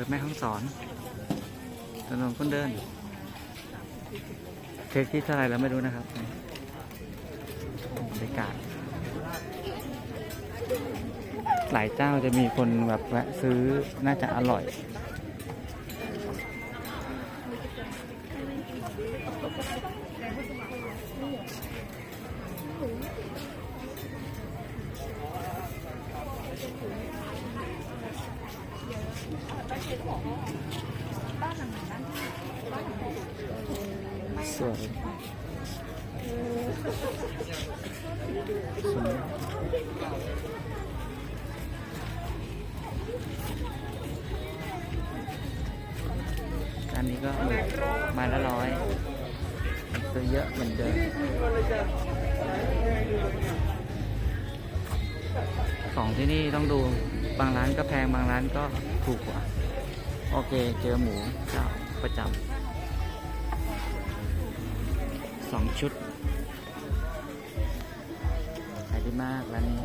อแม่ห้องสอนถนนคนเดินเช็คที่เท่าไรแล้วไม่รู้นะครับบรรยากาศ หลายเจ้าจะมีคนแบบแวะซื้อน่าจะอร่อย สวยสวยอันนี้ก็มาละร้อยซื้อเยอะเหมือนเดิมของที่นี่ต้องดูบางร้านก็แพงบางร้านก็ถูกกว่า โอเคเจอหมูเจ้าประจำสองชุดขายดีมากร้วนี่